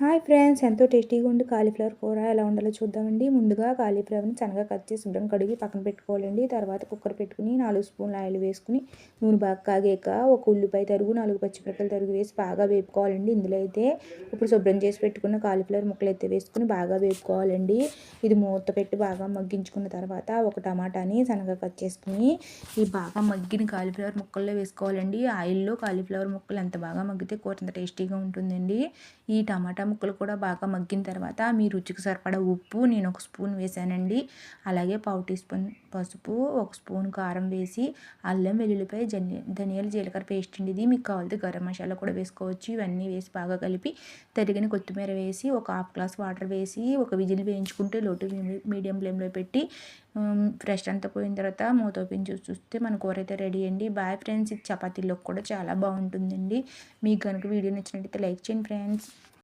Hi friends ఎంతో టేస్టీగా ఉండి కాలీఫ్లవర్ కూర ఎలా ఉండాలో చూద్దామండి. ముందుగా కాలీఫ్లవర్ని సన్నగా కట్ చేసి శుభ్రం కడిగి పక్కన పెట్టుకోవాలండి. తర్వాత కుక్కర్ పెట్టుకుని నాలుగు స్పూన్ల ఆయిల్ వేసుకుని నూనె బాగా కాగాక ఒక ఉల్లిపాయ తరుగు నాలుగు పచ్చిమిరపకాయలు తరుగు వేసి బాగా వేపుకోవాలండి. ఇందులో అయితే ఇప్పుడు శుభ్రం చేసి పెట్టుకున్న కాలీఫ్లవర్ ముక్కలు అయితే వేసుకుని బాగా వేపుకోవాలండి. ఇది మూత పెట్టి బాగా మగ్గించుకున్న తర్వాత ఒక టమాటాని సన్నగా కట్ చేసుకుని ఈ బాగా మగ్గిన కాలీఫ్లవర్ ముక్కల్లో వేసుకోవాలండి. ఆయిల్లో కాలీఫ్లవర్ ముక్కలు ఎంత బాగా మగ్గితే కూర అంత టేస్టీగా ఉంటుందండి. ఈ టమాటా ముక్కలు కూడా బాగా మగ్గిన తర్వాత మీ రుచికి సరిపడా ఉప్పు నేను ఒక స్పూన్ వేసానండి. అలాగే పావు టీ స్పూన్ పసుపు ఒక స్పూన్ కారం వేసి అల్లం వెల్లుల్లిపాయ జని ధనియాల జీలకర్ర పేస్ట్ అండి ఇది. మీకు కావాలితే గరం మసాలా కూడా వేసుకోవచ్చు. ఇవన్నీ వేసి బాగా కలిపి తరిగిన కొత్తిమీర వేసి ఒక హాఫ్ గ్లాస్ వాటర్ వేసి ఒక విజిల్ వేయించుకుంటే లోటు మీడియం ఫ్లేమ్లో పెట్టి ఫ్రెష్ అంతా పోయిన తర్వాత మూత ఓపెన్ చూసి చూస్తే మన కూర అయితే రెడీ అండి. Bye friends. ఇది చపాతీలోకి కూడా చాలా బాగుంటుందండి. మీకు కనుక వీడియో నచ్చినట్టయితే లైక్ చేయండి ఫ్రెండ్స్.